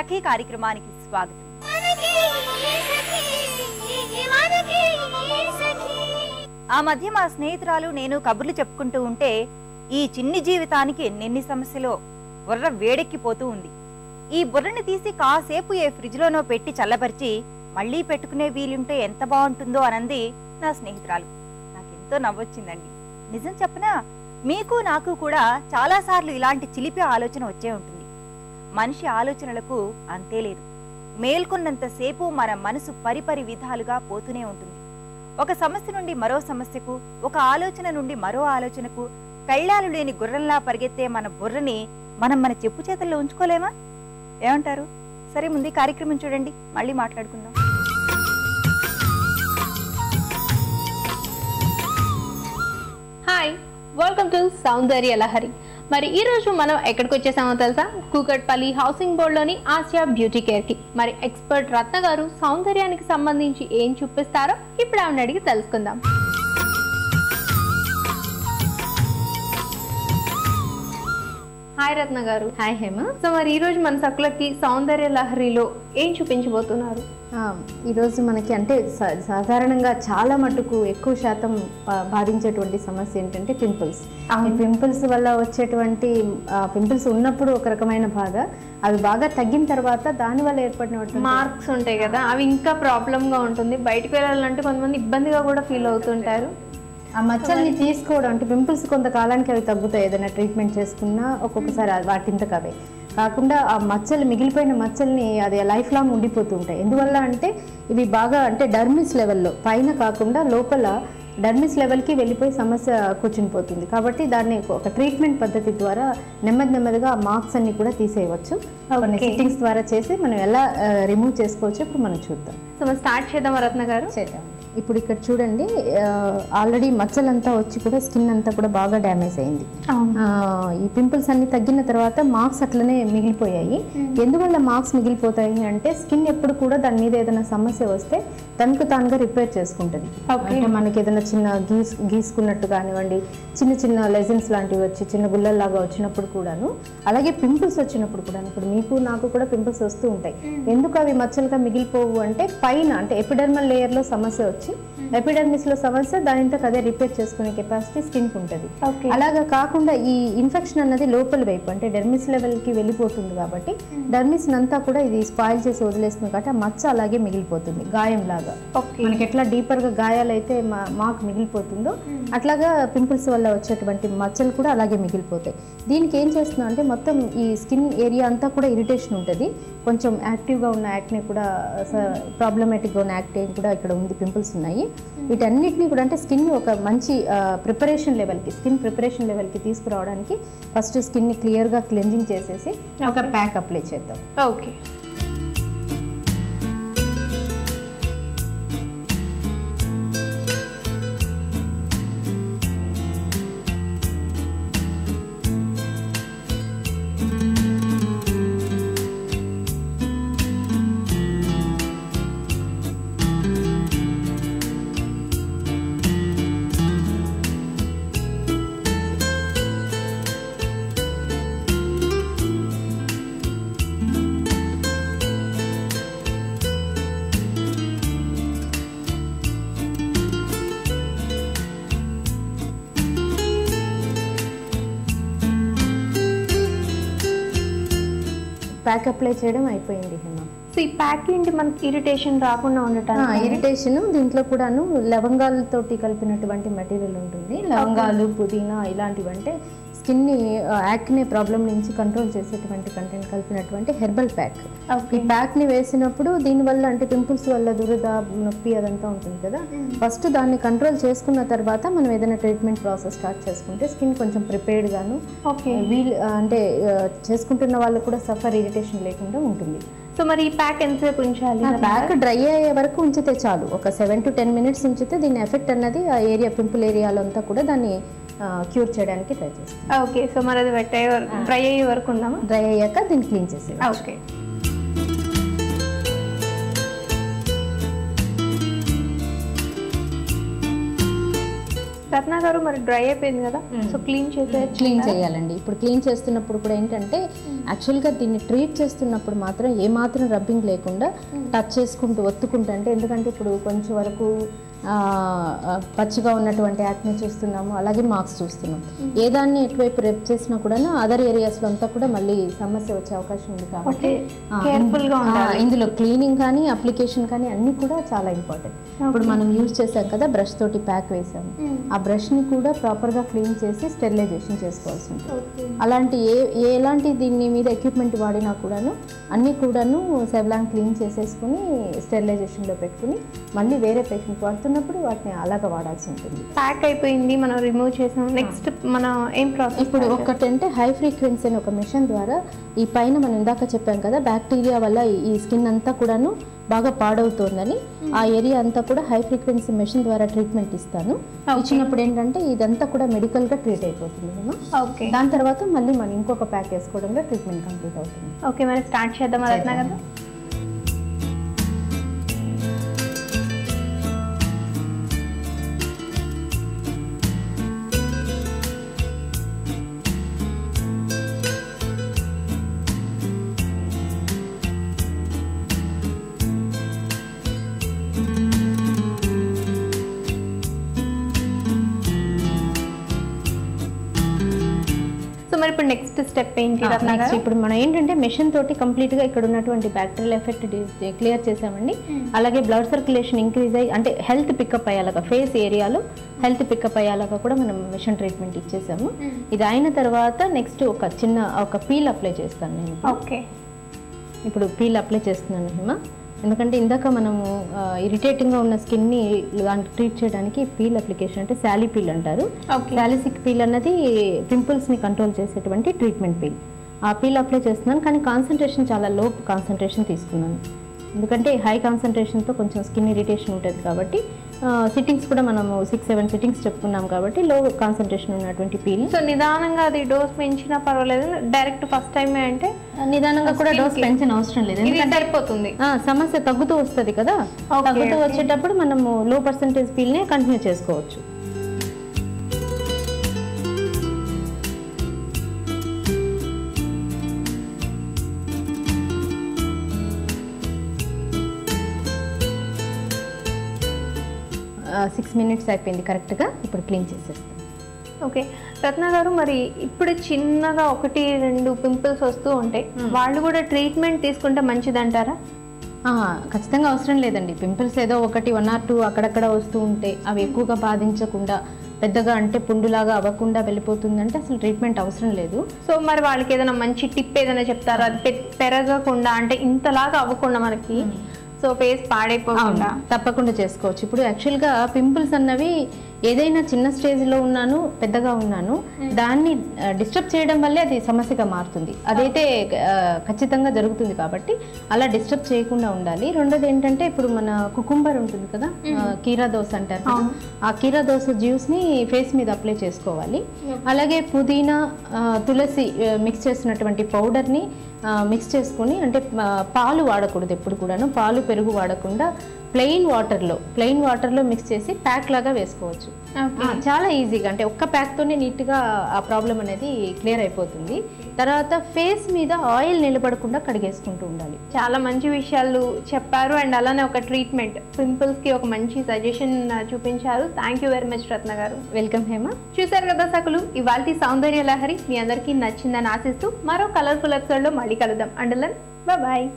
సఖీ కార్యక్రమానికి స్వాగతం. ఆ మధ్య మా స్నేహితురాలు నేను కబుర్లు చెప్పుకుంటూ ఉంటే ఈ చిన్ని జీవితానికి ఎన్నెన్ని సమస్యలో బుర్ర వేడెక్కిపోతూ ఉంది. ఈ బుర్రని తీసి కాసేపు ఏ ఫ్రిడ్జ్లోనో పెట్టి చల్లబరిచి మళ్ళీ పెట్టుకునే వీలుంటే ఎంత బాగుంటుందో అనంది నా స్నేహితురాలు. నాకెంతో నవ్వొచ్చిందండి. నిజం చెప్పనా మీకు నాకు కూడా చాలాసార్లు ఇలాంటి చిలిపి ఆలోచన వచ్చే ఉంటుంది. మనిషి ఆలోచనలకు అంతే లేదు. మేల్కొన్నంతసేపు మన మనసు పరిపరి విధాలుగా పోతూనే ఉంటుంది. ఒక సమస్య నుండి మరో సమస్యకు ఒక ఆలోచన నుండి మరో ఆలోచనకు కళ్ళాలు లేని గుర్రంలా పరిగెత్తే మన బుర్రని మనం మన చెప్పు చేతల్లో ఉంచుకోలేమా? ఏమంటారు? సరే ముందు కార్యక్రమం చూడండి. మళ్ళీ మాట్లాడుకుందాం. Hi welcome to Soundarya Lahari మరి ఈ రోజు మనం ఎక్కడికి వచ్చేసామో తెలుసా? కూకట్పల్లి హౌసింగ్ బోర్డులోని ఆసియా బ్యూటీ కేర్కి. మరి ఎక్స్పర్ట్ రత్న గారు సౌందర్యానికి సంబంధించి ఏం చూపిస్తారో ఇప్పుడు ఆవిడ అడిగి తెలుసుకుందాం. హాయ్ రత్న గారు. హాయ్ హేమ సో మరి ఈ రోజు మన సకులకి సౌందర్య లహరిలో ఏం చూపించబోతున్నారు? ఈరోజు మనకి అంటే సాధారణంగా చాలా మటుకు ఎక్కువ శాతం బాధించేటువంటి సమస్య ఏంటంటే పింపుల్స్. ఈ పింపుల్స్ వల్ల వచ్చేటువంటి పింపుల్స్ ఉన్నప్పుడు ఒక రకమైన బాధ. అవి బాగా తగ్గిన తర్వాత దాని వల్ల ఏర్పడినటువంటి మార్క్స్ ఉంటాయి కదా అవి ఇంకా ప్రాబ్లమ్గా ఉంటుంది. బయటకు వెళ్ళాలంటే కొంతమంది ఇబ్బందిగా కూడా ఫీల్ అవుతుంటారు. ఆ మచ్చల్ని తీసుకోవడం అంటే పింపుల్స్ కొంతకాలానికి అవి తగ్గుతాయి ఏదైనా ట్రీట్మెంట్ చేసుకున్నా ఒక్కొక్కసారి వాటింతకు అవే. కాకుండా ఆ మచ్చలు మిగిలిపోయిన మచ్చల్ని అది లైఫ్ లాంగ్ ఉండిపోతూ ఉంటాయి. ఎందువల్ల అంటే ఇవి బాగా అంటే డర్మిస్ లెవెల్లో పైన కాకుండా లోపల డర్మిస్ లెవెల్కి వెళ్ళిపోయి సమస్య కూర్చుని పోతుంది కాబట్టి దాన్ని ఒక ట్రీట్మెంట్ పద్ధతి ద్వారా నెమ్మది నెమ్మదిగా ఆ మార్క్స్ అన్ని కూడా తీసేయవచ్చు. కొన్ని. సిట్టింగ్స్ ద్వారా చేసి మనం ఎలా రిమూవ్ చేసుకోవచ్చు ఇప్పుడు మనం చూద్దాం. సో మరి స్టార్ట్ చేద్దామా రత్న గారు. చేద్దాం. ఇప్పుడు ఇక్కడ చూడండి ఆల్రెడీ మచ్చలంతా వచ్చి కూడా స్కిన్ అంతా కూడా బాగా డ్యామేజ్ అయింది. ఈ పింపుల్స్ అన్ని తగ్గిన తర్వాత మార్క్స్ అట్లనే మిగిలిపోయాయి. ఎందువల్ల మార్క్స్ మిగిలిపోతాయి అంటే స్కిన్ ఎప్పుడు కూడా దాని మీద ఏదైనా సమస్య వస్తే తనకు తానుగా రిపేర్ చేసుకుంటుంది. అంటే మనకి ఏదైనా చిన్న గీస్ గీసుకున్నట్టు కానివ్వండి చిన్న చిన్న లెజన్స్ లాంటివి వచ్చి చిన్న గుల్లల్లాగా వచ్చినప్పుడు కూడాను అలాగే పింపుల్స్ వచ్చినప్పుడు కూడా ఇప్పుడు మీకు నాకు కూడా పింపుల్స్ వస్తూ ఉంటాయి. ఎందుకు అవి మచ్చలుగా మిగిలిపోవు అంటే పైన అంటే ఎపిడర్మల్ లేయర్లో సమస్య వచ్చి ఎపిడర్మిస్లో సమస్య దానితో అదే రిపేర్ చేసుకునే కెపాసిటీ స్కిన్కి ఉంటుంది అలాగా కాకుండా ఈ ఇన్ఫెక్షన్ అన్నది లోపల వైపు అంటే డెర్మిస్ లెవెల్కి వెళ్ళిపోతుంది కాబట్టి డెర్మిస్ అంతా కూడా ఇది స్పాయిల్ చేసి వదిలేస్తుంది కాబట్టి ఆ మచ్చ అలాగే మిగిలిపోతుంది గాయం లాగా మనకి ఎట్లా డీపర్గా గాయాలైతే మాకు మిగిలిపోతుందో అట్లాగా పింపుల్స్ వల్ల వచ్చేటువంటి మచ్చలు కూడా అలాగే మిగిలిపోతాయి. దీనికి ఏం చేస్తున్నాం అంటే మొత్తం ఈ స్కిన్ ఏరియా అంతా కూడా ఇరిటేషన్ ఉంటుంది. కొంచెం యాక్టివ్గా ఉన్న యాక్నే కూడా ప్రాబ్లమేటిక్గా ఉన్న యాక్నే కూడా ఇక్కడ ఉంది పింపుల్స్ ఉన్నాయి. వీటన్నిటిని కూడా అంటే స్కిన్ ఒక మంచి ప్రిపరేషన్ లెవెల్కి స్కిన్ ప్రిపరేషన్ లెవెల్కి తీసుకురావడానికి ఫస్ట్ స్కిన్ని క్లియర్గా క్లెంజింగ్ చేసేసి ఒక ప్యాక్ అప్లై చేద్దాం. ఓకే ప్యాక్ అప్లై చేయడం అయిపోయింది హేమ. సో ఈ ప్యాక్ ఏంటి? మనకి ఇరిటేషన్ రాకుండా ఉండటానికి ఇరిటేషన్ దీంట్లో కూడాను లవంగాలతోటి కలిపినటువంటి మెటీరియల్ ఉంటుంది. లవంగాలు పుదీనా ఇలాంటివి అంటే స్కిన్ని యాక్నే ప్రాబ్లం నుంచి కంట్రోల్ చేసేటువంటి కంటెంట్ కలిపినటువంటి హెర్బల్ ప్యాక్. ఈ ప్యాక్ని వేసినప్పుడు దీనివల్ల అంటే పింపుల్స్ వల్ల దురద నొప్పి అదంతా ఉంటుంది కదా. ఫస్ట్ దాన్ని కంట్రోల్ చేసుకున్న తర్వాత మనం ఏదైనా ట్రీట్మెంట్ ప్రాసెస్ స్టార్ట్ చేసుకుంటే స్కిన్ కొంచెం ప్రిపేర్డ్ గాను ఓకే. వీల్ అంటే చేసుకుంటున్న వాళ్ళు కూడా సఫర్ ఇరిటేషన్ లేకుండా ఉంటుంది. సో మరి ఈ ప్యాక్ ఎంతసేపు ఉంచాలి? బ్యాక్ డ్రై అయ్యే వరకు ఉంచితే చాలు. ఒక సెవెన్ టు టెన్ మినిట్స్ ఉంచితే దీని ఎఫెక్ట్ అన్నది ఆ ఏరియా పింపుల్ ఏరియాలో అంతా కూడా దాన్ని క్యూర్ చేయడానికి ట్రై చేస్తాం. ఓకే సో మరి అది వెట్ అయ్యే డ్రై అయ్యే వరకు ఉందామా? డ్రై అయ్యాక దీన్ని క్లీన్ చేసి ఓకే. రత్న గారు మరి డ్రై అయిపోయింది కదా సో క్లీన్ చేసే క్లీన్ చేయాలండి. ఇప్పుడు క్లీన్ చేస్తున్నప్పుడు కూడా ఏంటంటే యాక్చువల్గా దీన్ని ట్రీట్ చేస్తున్నప్పుడు మాత్రం ఏమాత్రం రబ్బింగ్ లేకుండా టచ్ చేసుకుంటూ ఒత్తుకుంటూ అంటే ఎందుకంటే ఇప్పుడు కొంచెం వరకు పచ్చిగా ఉన్నటువంటి యాక్ని చూస్తున్నాము అలాగే మార్క్స్ చూస్తున్నాం ఏ దాన్ని ఎటువైపు రెప్ చేసినా కూడా అదర్ ఏరియాస్లో అంతా కూడా మళ్ళీ సమస్య వచ్చే అవకాశం ఉంది కాబట్టి ఇందులో క్లీనింగ్ కానీ అప్లికేషన్ కానీ అన్నీ కూడా చాలా ఇంపార్టెంట్. ఇప్పుడు మనం యూజ్ చేసాం కదా బ్రష్ తోటి ప్యాక్ వేసాము ఆ బ్రష్ని కూడా ప్రాపర్గా క్లీన్ చేసి స్టెరిలైజేషన్ చేసుకోవాల్సి ఉంటుంది. అలాంటి ఏ ఏ ఎలాంటి దీని మీద ఎక్విప్మెంట్ వాడినా కూడాను అన్నీ కూడాను సెవ్లాన్ క్లీన్ చేసేసుకుని స్టెరిలైజేషన్లో పెట్టుకుని మళ్ళీ వేరే పేషెంట్ వాడుతున్నప్పుడు వాటిని అలాగ వాడాల్సి ఉంటుంది. ప్యాక్ అయిపోయింది మనం రిమూవ్ చేసాం. నెక్స్ట్ మనం ఏం ప్రాసెస్ ఇప్పుడు ఒకటంటే హై ఫ్రీక్వెన్సీ అనే ఒక మిషన్ ద్వారా ఈ పైన మనం ఇందాక చెప్పాం కదా బ్యాక్టీరియా వల్ల ఈ- స్కిన్ అంతా కూడాను బాగా పాడవుతోందని ఆ ఏరియా అంతా కూడా హై ఫ్రీక్వెన్సీ మెషిన్ ద్వారా ట్రీట్మెంట్ ఇస్తాను. ఇచ్చినప్పుడు ఏంటంటే ఇదంతా కూడా మెడికల్గా ట్రీట్ అయిపోతుంది. ఓకే. దాని తర్వాత మళ్ళీ మనం ఇంకొక ప్యాక్ వేసుకోవడంలో ట్రీట్మెంట్ కంప్లీట్ అవుతుంది. ఓకే మరి స్టార్ట్ చేద్దాం కదా నెక్స్ట్ స్టెప్ ఏంటి నెక్స్ట్ ఇప్పుడు మనం ఏంటంటే మెషిన్ తోటి కంప్లీట్గా ఇక్కడ ఉన్నటువంటి బ్యాక్టీరియల్ ఎఫెక్ట్ క్లియర్ చేసామండి. అలాగే బ్లడ్ సర్క్యులేషన్ ఇంక్రీజ్ అయ్యి అంటే హెల్త్ పికప్ అయ్యేలాగా ఫేస్ ఏరియాలో హెల్త్ పికప్ అయ్యేలాగా కూడా మనం మిషన్ ట్రీట్మెంట్ ఇచ్చేసాము. ఇది అయిన తర్వాత నెక్స్ట్ ఒక చిన్న ఒక పీల్ అప్లై చేస్తాను నేను. ఓకే ఇప్పుడు పీల్ అప్లై చేస్తున్నాను హిమ. ఎందుకంటే ఇందాక మనము ఇరిటేటింగ్గా ఉన్న స్కిన్ని దానికి ట్రీట్ చేయడానికి పీల్ అప్లికేషన్ అంటే శాలీ పీల్ అంటారు. శాలిసిక్ పీల్ అన్నది పింపుల్స్ని కంట్రోల్ చేసేటువంటి ట్రీట్మెంట్ పీల్. ఆ పీల్ అప్లై చేస్తున్నాను కానీ కాన్సన్ట్రేషన్ చాలా లో కాన్సన్ట్రేషన్ తీసుకున్నాను. ఎందుకంటే హై కాన్సన్ట్రేషన్తో కొంచెం స్కిన్ ఇరిటేషన్ ఉంటుంది కాబట్టి సిట్టింగ్స్ కూడా మనము సిక్స్ సెవెన్ సిట్టింగ్స్ చెప్పుకున్నాం కాబట్టి లో కాన్సన్ట్రేషన్ ఉన్నటువంటి పీల్. సో నిదానంగా అది డోస్ పెంచినా పర్వాలేదు. డైరెక్ట్ ఫస్ట్ టైం అంటే నిదానంగా కూడా డోస్ పెంచిన అవసరం లేదు. సరిపోతుంది. ఆ, సమస్య తగ్గుతూ వస్తుంది కదా. తగ్గుతూ. వచ్చేటప్పుడు మనము లో పర్సంటేజ్ పీల్నే కంటిన్యూ చేసుకోవచ్చు. సిక్స్ మినిట్స్ అయిపోయింది కరెక్ట్గా ఇప్పుడు క్లీన్ చేసేస్తాం. ఓకే. రత్న గారు మరి ఇప్పుడు చిన్నగా ఒకటి రెండు పింపుల్స్ వస్తూ ఉంటాయి వాళ్ళు కూడా ట్రీట్మెంట్ తీసుకుంటే మంచిదంటారా? ఖచ్చితంగా అవసరం లేదండి. పింపుల్స్ ఏదో ఒకటి వన్ ఆర్ టూ అక్కడక్కడ వస్తూ ఉంటే అవి ఎక్కువగా బాధించకుండా పెద్దగా అంటే పుండులాగా అవ్వకుండా వెళ్ళిపోతుందంటే అసలు ట్రీట్మెంట్ అవసరం లేదు. సో మరి వాళ్ళకి ఏదైనా మంచి టిప్ ఏదైనా చెప్తారా? అది పెరగకుండా అంటే ఇంతలాగా అవ్వకుండా మనకి సో ఫేస్ పాడైపోకుండా. తప్పకుండా చేసుకోవచ్చు. ఇప్పుడు యాక్చువల్గా పింపుల్స్ అన్నవి ఏదైనా చిన్న స్టేజ్లో ఉన్నాను పెద్దగా ఉన్నాను దాన్ని డిస్టర్బ్ చేయడం వల్లే అది సమస్యగా మారుతుంది. అదైతే ఖచ్చితంగా జరుగుతుంది కాబట్టి అలా డిస్టర్బ్ చేయకుండా ఉండాలి. రెండోది ఏంటంటే ఇప్పుడు మన కుకుంబర్ ఉంటుంది కదా కీరా దోశ అంటారు. ఆ కీరా దోశ జ్యూస్ని ఫేస్ మీద అప్లై చేసుకోవాలి. అలాగే పుదీనా తులసి మిక్స్ చేసినటువంటి పౌడర్ని మిక్స్ చేసుకొని అంటే పాలు వాడకూడదు ఎప్పుడు కూడాను. పాలు పెరుగు వాడకుండా ప్లెయిన్ వాటర్లో ప్లెయిన్ వాటర్లో మిక్స్ చేసి ప్యాక్ లాగా వేసుకోవచ్చు. చాలా ఈజీగా అంటే ఒక్క ప్యాక్తోనే నీట్గా ఆ ప్రాబ్లం అనేది క్లియర్ అయిపోతుంది. తర్వాత ఫేస్ మీద ఆయిల్ నిలబడకుండా కడిగేసుకుంటూ ఉండాలి. చాలా మంచి విషయాలు చెప్పారు. అండ్ అలానే ఒక ట్రీట్మెంట్ పింపుల్స్కి ఒక మంచి సజెషన్ చూపించారు. Thank you very much Ratna గారు. వెల్కమ్ హేమ. చూశారు కదా సకులు ఇవాళ సౌందర్య లహరి మీ అందరికీ నచ్చిందని ఆశిస్తూ మరో కలర్ఫుల్ ఎపిసోడ్లో మళ్ళీ కలుద్దాం. అండలన్ బాయ్.